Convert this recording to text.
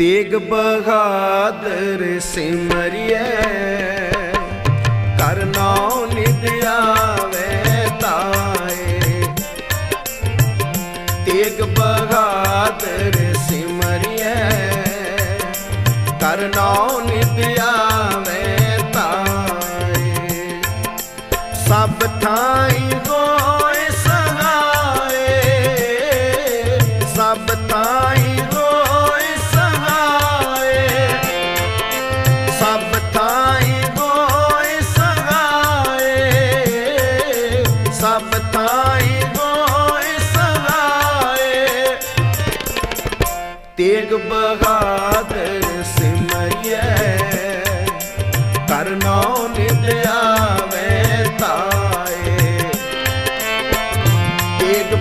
ਤੇਗ ਬਹਾਦਰ ਸਿਮਰਿਐ ਕਰਨੋ ਨਿਧ ਆਵੇ ਤਾਏ। ਤੇਗ ਬਹਾਦਰ ਸਿਮਰਿਐ ਕਰਨੋ ਨਿਧ ਆਵੇ ਤਾਏ। ਸਭ ਥਾਈ ਹੋਏ ਸਹਾਏ ਸਭ ਥਾਈ ਸਾਈ ਹੋਇ ਸਵਾਏ ਤੇਗ ਬਹਾਦਰ ਸਿਮਰਿਐ ਕਰਨੋ ਨਿਤ ਆਵੇ ਤਾਏ। ਤੇਗ